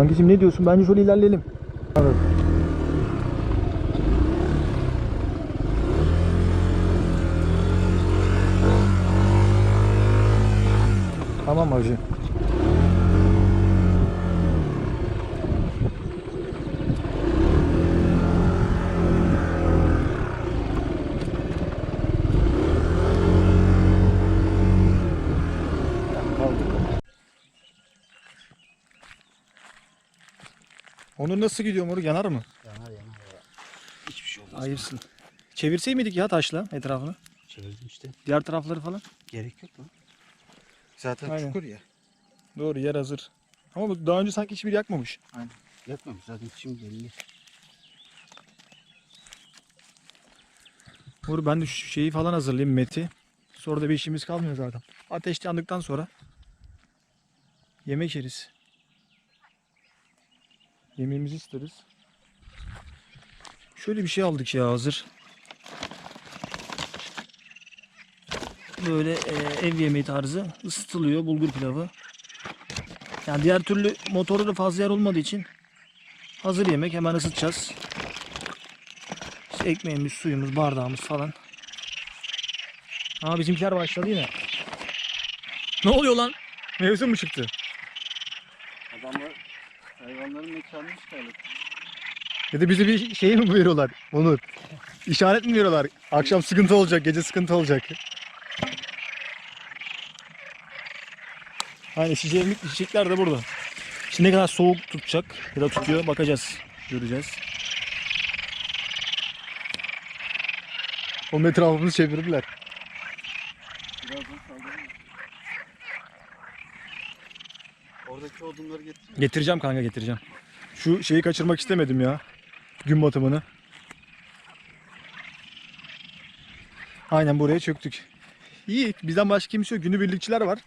Kankacığım ne diyorsun? Bence şöyle ilerleyelim. Evet. Tamam hacı. Onur nasıl gidiyor Onur? Yanar mı? Yanar yanar. Hiçbir şey olmaz. Hayırsın. Çevirsey miydik ya taşla etrafını? Çevirdim işte. Diğer tarafları falan. Gerek yok lan. Zaten Aynen. çukur ya. Doğru yer hazır. Ama bu daha önce sanki hiçbir yakmamış. Yatmamış zaten şimdi belli. Uğur ben de şu şeyi falan hazırlayayım meti. Sonra da bir işimiz kalmıyor zaten. Ateş yandıktan sonra yemek yeriz. Yemeğimizi isteriz. Şöyle bir şey aldık ya hazır. Böyle e, ev yemeği tarzı ısıtılıyor bulgur pilavı. Yani diğer türlü motoru da fazla yer olmadığı için hazır yemek hemen ısıtacağız. İşte ekmeğimiz, suyumuz, bardağımız falan. Aa bizimkiler başladı yine. Ne oluyor lan? Mevzu mu çıktı? Hayvanların mekanını işgal Ya da bize bir şey mi veriyorlar Onur? İşaret mi veriyorlar? Akşam sıkıntı olacak, gece sıkıntı olacak. Aynen şişelik, şişekler de burada. Şimdi ne kadar soğuk tutacak ya da tutuyor bakacağız. Göreceğiz. O etrafımızı çevirdiler. Birazdan saldırır Oradaki odunları getir. Getireceğim kanka getireceğim. Şu şeyi kaçırmak istemedim ya. Gün batımını. Aynen buraya çöktük. İyi bizden başka kimse yok. Günübirlikçiler var.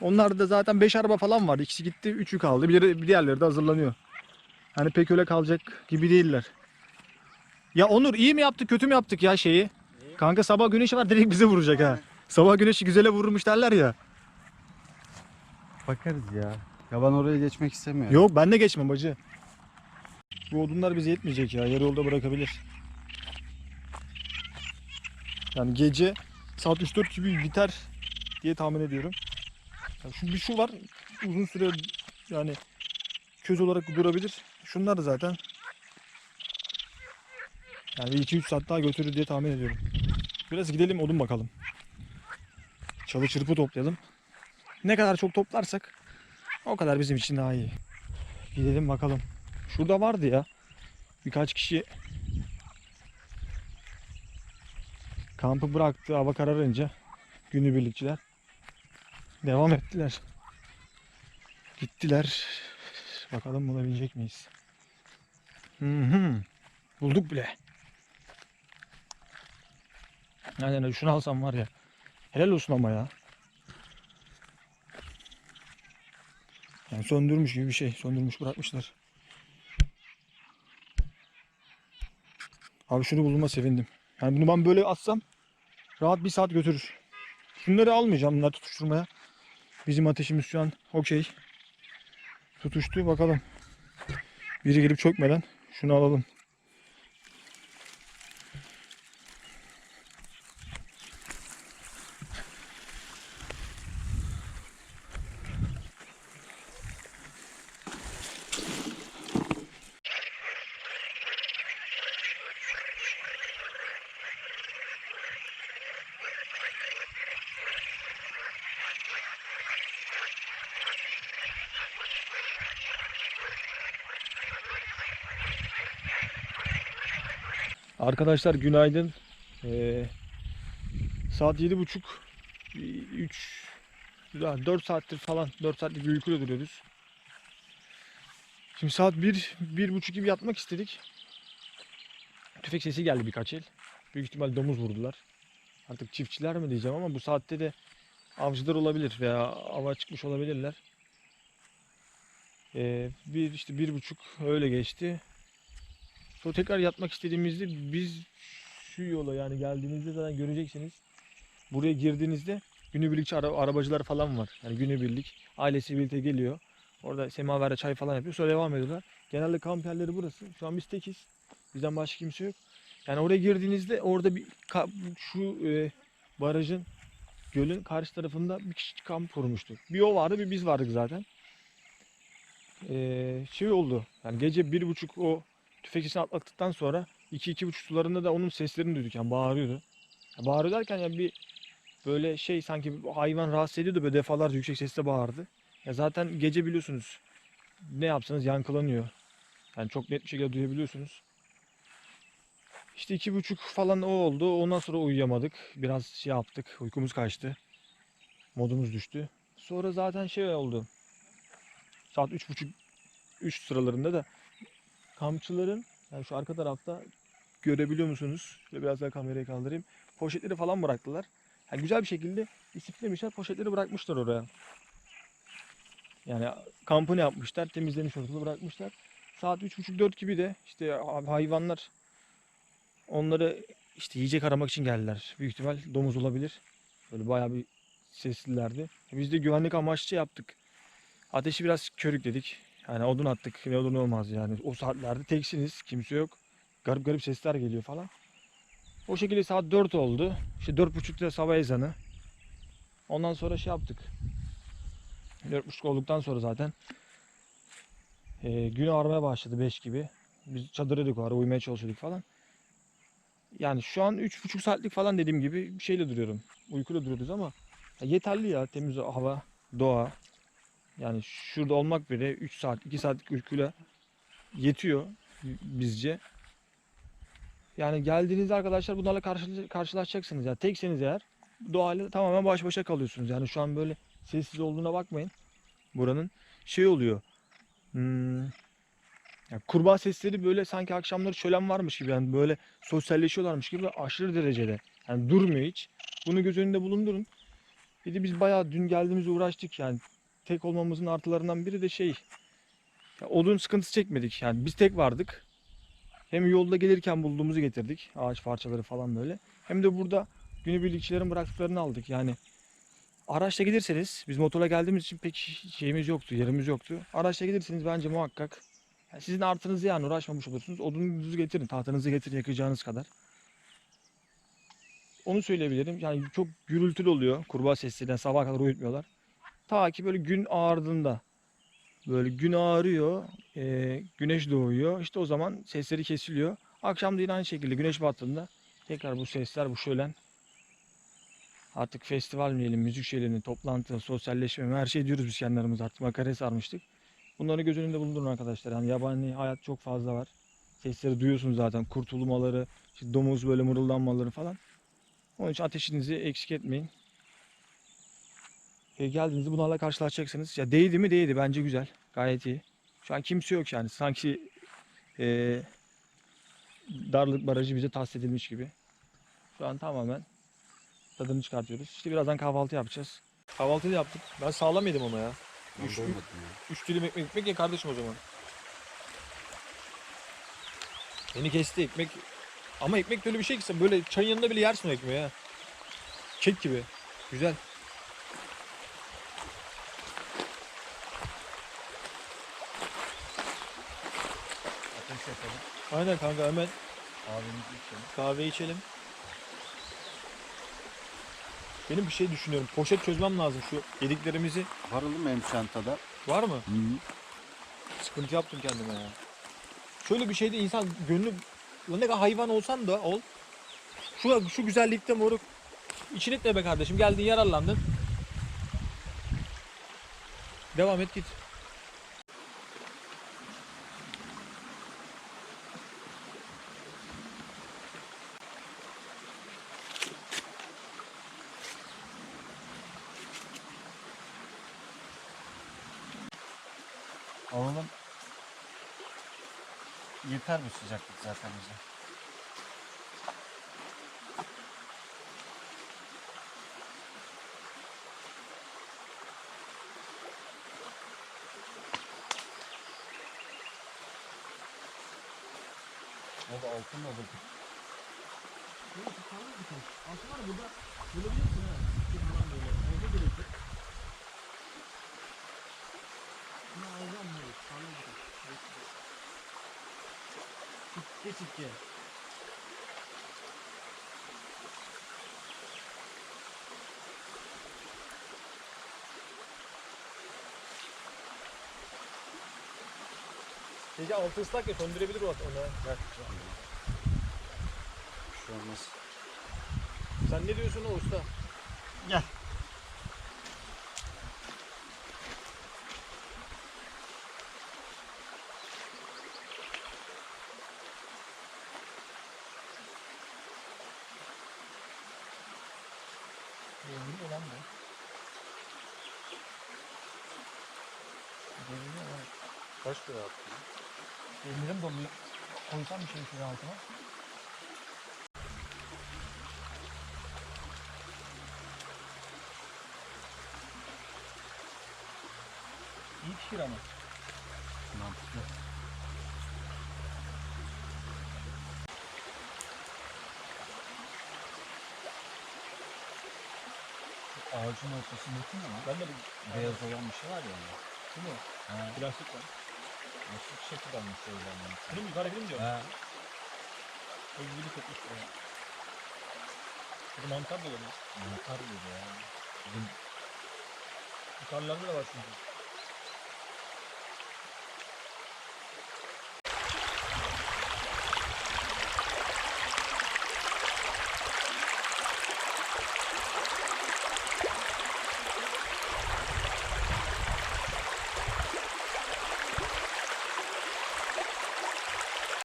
Onlar da zaten 5 araba falan vardı. İkisi gitti, üçü kaldı. Bir diğerleri de hazırlanıyor. Hani pek öyle kalacak gibi değiller. Ya Onur iyi mi yaptık, kötü mü yaptık ya şeyi? Kanka sabah güneşi var direkt bize vuracak ha. Sabah güneşi güzele vurmuş derler ya. Bakarız ya. Ya ben oraya geçmek istemiyorum. Yok ben de geçmem bacı. Bu odunlar bize yetmeyecek ya. Yarı yolda bırakabilir. Yani gece saat 3-4 gibi biter diye tahmin ediyorum. Yani şu bir şu var uzun süre yani köz olarak durabilir. Şunlar da zaten yani 2-3 saat daha götürür diye tahmin ediyorum. Biraz gidelim odun bakalım. Çalı çırpı toplayalım. Ne kadar çok toplarsak o kadar bizim için daha iyi. Gidelim bakalım. Şurada vardı ya. Birkaç kişi kampı bıraktı hava kararınca günübirlikçiler devam ettiler. Gittiler. Bakalım bulabilecek miyiz? Hı hı. Bulduk bile. Aynen şunu alsam var ya. Helal olsun ama ya. Yani söndürmüş gibi bir şey. Söndürmüş bırakmışlar. Abi şunu bulduğuma sevindim. Yani bunu ben böyle atsam rahat bir saat götürür. Şunları almayacağım bunlar tutuşturmaya. Bizim ateşimiz şu an okey. Tutuştu bakalım. Biri gelip çökmeden şunu alalım. Arkadaşlar günaydın. Ee, saat yedi buçuk, üç, dört saattir falan, dört saatlik bir uykuyla duruyoruz. Şimdi saat bir, bir buçuk gibi yatmak istedik. Tüfek sesi geldi birkaç el. Büyük ihtimal domuz vurdular. Artık çiftçiler mi diyeceğim ama bu saatte de avcılar olabilir veya ava çıkmış olabilirler. Ee, bir işte bir buçuk öyle geçti. Sonra tekrar yatmak istediğimizde biz şu yola yani geldiğinizde zaten göreceksiniz. Buraya girdiğinizde günübirlikçi ara- arabacılar falan var. Yani günübirlik ailesi birlikte geliyor. Orada semaverde çay falan yapıyor. Sonra devam ediyorlar. Genelde kamp yerleri burası. Şu an biz tekiz. Bizden başka kimse yok. Yani oraya girdiğinizde orada bir şu e, barajın gölün karşı tarafında bir kişi kamp kurmuştu. Bir o vardı bir biz vardık zaten. Ee, şey oldu. Yani gece bir buçuk o tüfek sesini atlattıktan sonra iki iki buçuk sularında da onun seslerini duyduk. Yani bağırıyordu. Ya bağırıyor derken ya bir böyle şey sanki hayvan rahatsız ediyordu böyle defalarca yüksek sesle bağırdı. Ya zaten gece biliyorsunuz ne yapsanız yankılanıyor. Yani çok net bir şekilde duyabiliyorsunuz. İşte iki buçuk falan o oldu. Ondan sonra uyuyamadık. Biraz şey yaptık. Uykumuz kaçtı. Modumuz düştü. Sonra zaten şey oldu. Saat üç buçuk, üç sıralarında da kampçıların yani şu arka tarafta görebiliyor musunuz? Şöyle biraz daha kamerayı kaldırayım. Poşetleri falan bıraktılar. Yani güzel bir şekilde disiplinlemişler. Poşetleri bırakmışlar oraya. Yani kampını yapmışlar. Temizlemiş ortalığı bırakmışlar. Saat üç buçuk dört gibi de işte hayvanlar onları işte yiyecek aramak için geldiler. Büyük ihtimal domuz olabilir. Böyle bayağı bir seslilerdi. Biz de güvenlik amaçlı yaptık. Ateşi biraz körükledik. Yani odun attık. Ne olur ne olmaz yani. O saatlerde teksiniz. Kimse yok. Garip garip sesler geliyor falan. O şekilde saat 4 oldu. İşte 4.30'da sabah ezanı. Ondan sonra şey yaptık. 4.30 olduktan sonra zaten e, gün ağarmaya başladı 5 gibi. Biz çadırıyorduk o ara uyumaya çalışıyorduk falan. Yani şu an 3,5 saatlik falan dediğim gibi bir şeyle duruyorum. Uykuyla duruyoruz ama yeterli ya temiz hava, doğa. Yani şurada olmak bile 3 saat, 2 saatlik uykuyla yetiyor bizce. Yani geldiğinizde arkadaşlar bunlarla karşı, karşılaşacaksınız. Yani tekseniz eğer doğayla tamamen baş başa kalıyorsunuz. Yani şu an böyle sessiz olduğuna bakmayın. Buranın şey oluyor. Hmm, ya kurbağa sesleri böyle sanki akşamları şölen varmış gibi yani böyle sosyalleşiyorlarmış gibi aşırı derecede. Yani durmuyor hiç. Bunu göz önünde bulundurun. Bir de biz bayağı dün geldiğimizde uğraştık yani. Tek olmamızın artılarından biri de şey. odun sıkıntısı çekmedik. Yani biz tek vardık. Hem yolda gelirken bulduğumuzu getirdik. Ağaç parçaları falan böyle. Hem de burada günübirlikçilerin bıraktıklarını aldık. Yani araçla giderseniz biz motorla geldiğimiz için pek şeyimiz yoktu, yerimiz yoktu. Araçla giderseniz bence muhakkak yani sizin artınızı yani uğraşmamış olursunuz. Odununuzu getirin, tahtanızı getirin yakacağınız kadar. Onu söyleyebilirim. Yani çok gürültülü oluyor. Kurbağa sesiyle sabaha kadar uyutmuyorlar. Ta ki böyle gün ağardığında böyle gün ağarıyor, e, güneş doğuyor. İşte o zaman sesleri kesiliyor. Akşam da yine aynı şekilde güneş battığında tekrar bu sesler, bu şölen artık festival mi diyelim, müzik şeylerini, toplantı, sosyalleşme her şey diyoruz biz kendi aramızda artık makaraya sarmıştık. Bunları göz önünde bulundurun arkadaşlar. Yani yabani hayat çok fazla var. Sesleri duyuyorsunuz zaten. Kurtulmaları, işte domuz böyle mırıldanmaları falan. Onun için ateşinizi eksik etmeyin. E, geldiğinizde bunlarla karşılaşacaksınız. Ya değdi mi değdi. Bence güzel. Gayet iyi. Şu an kimse yok yani. Sanki e, darlık barajı bize tahsis edilmiş gibi. Şu an tamamen tadını çıkartıyoruz. İşte birazdan kahvaltı yapacağız. Kahvaltıyı da yaptık. Ben sağlam yedim ama ya. Ben Üç- doymadım ya. 3 dilim ekmek ekmek ye kardeşim o zaman. Beni kesti ekmek. Ama ekmek de öyle bir şey ki sen böyle çayın yanında bile yersin o ekmeği ha. Kek gibi. Güzel. Ateş yapalım. Aynen kanka hemen Kahvemizi içelim. kahve içelim. Benim bir şey düşünüyorum. Poşet çözmem lazım şu yediklerimizi. Var oğlum benim çantada. Var mı? Hı. Sıkıntı yaptım kendime ya. Şöyle bir şeyde insan gönlü Ulan ne kadar hayvan olsan da ol. Şu şu güzellikte moruk. İçin etme be kardeşim. Geldin yararlandın. Devam et git. Alalım. Yeter bu sıcaklık zaten bize. O da altın olur. Aslında burada bulabilirsin ha. Böyle. Orada gerekir. Sirke. Gece altı ıslak ya söndürebilir o ona. Ver. Bir şey olmaz. Sen ne diyorsun o usta? Gel. Devriyor lan bu. Devriyor lan. Kaç lira attın? Ellerim dolu. Koysam bir şey şuraya altına. İyi fikir ama. Mantıklı. Ağacın ortasındaki lan? Ben de bu Beyaz olan bir şey var ya. Değil mi? Ha. Plastik var. Nasıl şekil almış öyle? Bunu mu yukarı gidin diyor. Ha. O gibi kokmuş buraya. Bu mantar da olabilir. Mantar gibi ya. Bizim Yukarılarda da var çünkü.